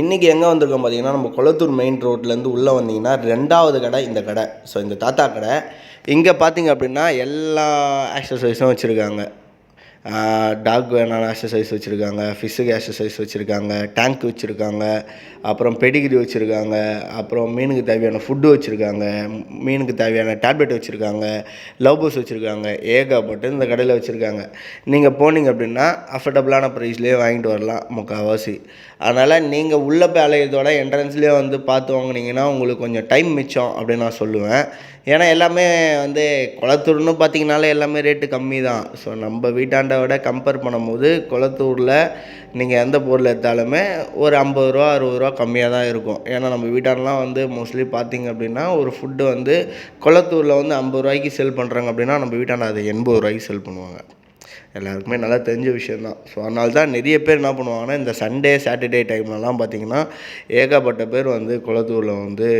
இன்றைக்கி எங்கே வந்திருக்கோம் பார்த்தீங்கன்னா நம்ம கொளத்தூர் மெயின் ரோட்லேருந்து உள்ளே வந்தீங்கன்னா ரெண்டாவது கடை இந்த கடை. ஸோ இந்த தாத்தா கடை. இங்கே பார்த்தீங்க அப்படின்னா எல்லா ஆக்சசரிஸும் வச்சுருக்காங்க. டாக் வேணான எக்ஸசைஸ் வச்சுருக்காங்க ஃபிஷ்ஷுக்கு எக்ஸசைஸ் வச்சுருக்காங்க டேங்க் வச்சுருக்காங்க அப்புறம் பெடிகிரி வச்சுருக்காங்க அப்புறம் மீனுக்கு தேவையான ஃபுட்டு வச்சுருக்காங்க மீனுக்கு தேவையான டேப்லெட் வச்சுருக்காங்க லவ் பஸ் வச்சுருக்காங்க ஏகப்பட்டு இந்த கடையில் வச்சுருக்காங்க. நீங்கள் போனீங்க அப்படின்னா அஃபர்டபுளான ப்ரைஸ்லேயே வாங்கிட்டு வரலாம் முக்கால்வாசி. அதனால் நீங்கள் உள்ளே போய் அலையிறதோட என்ட்ரன்ஸ்லேயே வந்து பார்த்து வாங்குனீங்கன்னா உங்களுக்கு கொஞ்சம் டைம் மிச்சம் அப்படின்னு நான் சொல்லுவேன். ஏன்னா எல்லாமே வந்து குளத்தூர்னு பார்த்தீங்கனாலே எல்லாமே ரேட்டு கம்மி தான் ஸோ நம்ம வீட்டாண்ட விட கம்பேர் பண்ணும்போது குளத்தூரில் நீங்கள் எந்த பொருள் எடுத்தாலுமே ஒரு ஐம்பது ரூபா அறுபது ரூபா கம்மியாக தான் இருக்கும். ஏன்னா நம்ம வீட்டாண்டலாம் வந்து மோஸ்ட்லி பார்த்தீங்க அப்படின்னா ஒரு ஃபுட்டு வந்து குளத்தூரில் வந்து ஐம்பது ரூபாய்க்கு செல் பண்ணுறாங்க அப்படின்னா நம்ம வீட்டாண்ட அதை எண்பது ரூபாய்க்கு செல் பண்ணுவாங்க. எல்லாருக்குமே நல்லா தெரிஞ்ச விஷயந்தான். ஸோ அதனால தான் நிறைய பேர் என்ன பண்ணுவாங்கன்னா இந்த சண்டே சாட்டர்டே டைம்லலாம் பார்த்தீங்கன்னா ஏகப்பட்ட பேர் வந்து குளத்தூரில் வந்து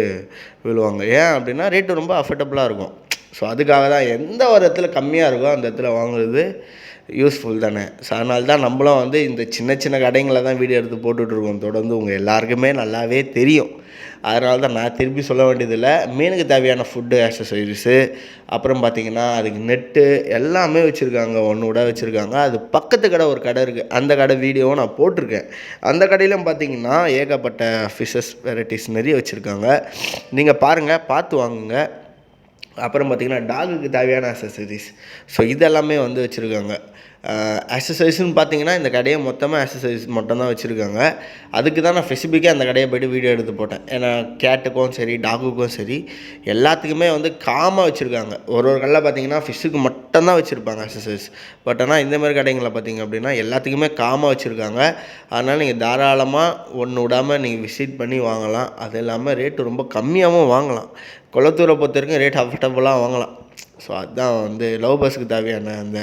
விழுவாங்க. ஏன் அப்படின்னா ரேட்டு ரொம்ப அஃபர்டபுளாக இருக்கும். ஸோ அதுக்காக தான் எந்த ஒரு இடத்துல கம்மியாக இருக்கோ அந்த இடத்துல வாங்குறது யூஸ்ஃபுல் தானே. ஸோ அதனால தான் நம்மளும் வந்து இந்த சின்ன சின்ன கடைங்களில் தான் வீடியோ எடுத்து போட்டுட்ருக்கோம் தொடர்ந்து உங்கள் எல்லாருக்குமே நல்லாவே தெரியும். அதனால தான் நான் திருப்பி சொல்ல வேண்டியதில்லை. மீனுக்கு தேவையான ஃபுட்டு ஆக்சசரிஸு அப்புறம் பார்த்திங்கன்னா அதுக்கு நெட்டு எல்லாமே வச்சுருக்காங்க. ஒன்று விட வச்சுருக்காங்க. அது பக்கத்து கடை ஒரு கடை இருக்குது அந்த கடை வீடியோவும் நான் போட்டிருக்கேன். அந்த கடையிலும் பார்த்தீங்கன்னா ஏகப்பட்ட ஃபிஷஸ் வெரைட்டிஸ் நிறைய வச்சுருக்காங்க. நீங்கள் பாருங்கள் பார்த்து வாங்குங்க. அப்புறம் பார்த்திங்கன்னா டாகுக்கு தேவையான அசசரிஸ் ஸோ இதெல்லாமே வந்து வச்சுருக்காங்க. அக்சசரிஸ்னு பார்த்தீங்கன்னா இந்த கடையை மொத்தமாக அசசரிஸ் மட்டும்தான் வச்சுருக்காங்க. அதுக்கு தான் நான் ஸ்பெசிஃபிக்காக அந்த கடையை போய்ட்டு வீடியோ எடுத்து போட்டேன். ஏன்னா கேட்டுக்கும் சரி டாகுக்கும் சரி எல்லாத்துக்குமே வந்து காமாக வச்சுருக்காங்க. ஒரு ஒரு கடையில் பார்த்தீங்கன்னா ஃபிஷ்ஷுக்கு மட்டும் மட்டும்தான் வச்சுருப்பாங்க அக்சசரிஸ் பட் ஆனால் இந்த மாதிரி கடைங்களில் பார்த்தீங்க அப்படின்னா எல்லாத்துக்குமே காமாக வச்சுருக்காங்க. அதனால் நீங்கள் தாராளமாக ஒன்று விடாமல் நீங்கள் விசிட் பண்ணி வாங்கலாம். அது இல்லாமல் ரேட்டு ரொம்ப கம்மியாகவும் வாங்கலாம். குளத்தூரை பொறுத்த வரைக்கும் ரேட் அஃபர்டபுளாக வாங்கலாம். ஸோ அதுதான் வந்து லவ் பஸ்ஸுக்கு தேவையான அந்த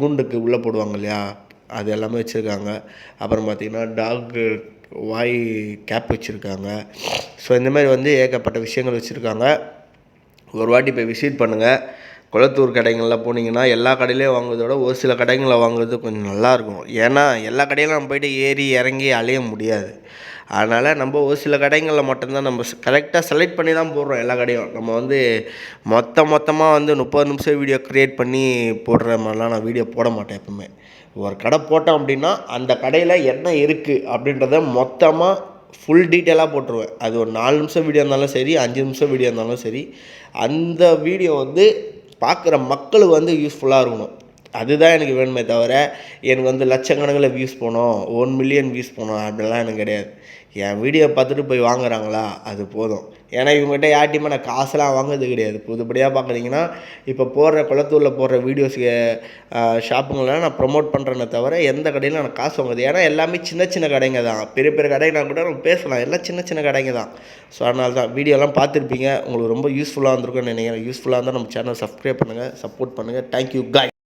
கூண்டுக்கு உள்ளே போடுவாங்க இல்லையா? அது எல்லாமே வச்சுருக்காங்க. அப்புறம் பார்த்திங்கன்னா டாக்கு வாய் கேப் வச்சுருக்காங்க. ஸோ இந்த மாதிரி வந்து ஏகப்பட்ட விஷயங்கள் வச்சுருக்காங்க. ஒரு வாட்டி போய் விசிட் பண்ணுங்கள் குளத்தூர் கடைங்களில் போனீங்கன்னா எல்லா கடையிலையும் வாங்குறதோட ஒரு சில கடைங்களில் வாங்குறது கொஞ்சம் நல்லாயிருக்கும். ஏன்னா எல்லா கடையிலும் நம்ம போய்ட்டு ஏறி இறங்கி அலைய முடியாது. அதனால் நம்ம ஒரு சில கடைங்களில் மட்டும்தான் நம்ம கரெக்டாக செலக்ட் பண்ணி தான் போடுறோம் எல்லா கடையும். நம்ம வந்து மொத்த மொத்தமாக வந்து முப்பது நிமிஷம் வீடியோ க்ரியேட் பண்ணி போடுற மாதிரிலாம் நான் வீடியோ போட மாட்டேன் எப்பவுமே. ஒரு கடை போட்டோம் அப்படின்னா அந்த கடையில் என்ன இருக்குது அப்படின்றத மொத்தமாக ஃபுல் டீட்டெயிலாக போட்டுருவேன். அது ஒரு நாலு நிமிஷம் வீடியோ இருந்தாலும் சரி அஞ்சு நிமிஷம் வீடியோ இருந்தாலும் சரி. அந்த வீடியோ வந்து பார்க்குற மக்களுக்கு வந்து யூஸ்ஃபுல்லாக இருக்கணும். அதுதான் எனக்கு வேணுமே தவிர எனக்கு வந்து லட்சக்கணக்கில் வியூஸ் போகணும் ஒன் மில்லியன் வியூஸ் போகணும் அப்படிலாம் எனக்கு கிடையாது. என் வீடியோ பார்த்துட்டு போய் வாங்குறாங்களா அது போதும். ஏன்னா இவங்ககிட்ட யார்ட்டையுமே நான் காசுலாம் வாங்குறது கிடையாது. புதுப்படியாக பார்க்குறீங்கன்னா இப்போ போடுற குளத்தூரில் போடுற வீடியோஸ் ஷாப்புங்களெலாம் நான் ப்ரொமோட் பண்ணுறேனே தவிர எந்த கடையிலும் நான் காசு வாங்குது ஏன்னா எல்லாமே சின்ன சின்ன கடைங்க தான். பெரிய பெரிய கடைனா கூட நம்ம பேசலாம். எல்லாம் சின்ன சின்ன கடைங்க தான். ஸோ அதனால தான் வீடியோலாம் பார்த்துருப்பீங்க. உங்களுக்கு ரொம்ப யூஸ்ஃபுல்லாக இருந்திருக்கும்னு நினைக்கிறேன். யூஸ்ஃபுல்லாக இருந்தால் நம்ம சேனல் சப்ஸ்கிரைப் பண்ணுங்கள் சப்போர்ட் பண்ணுங்கள் தேங்க்யூ காய்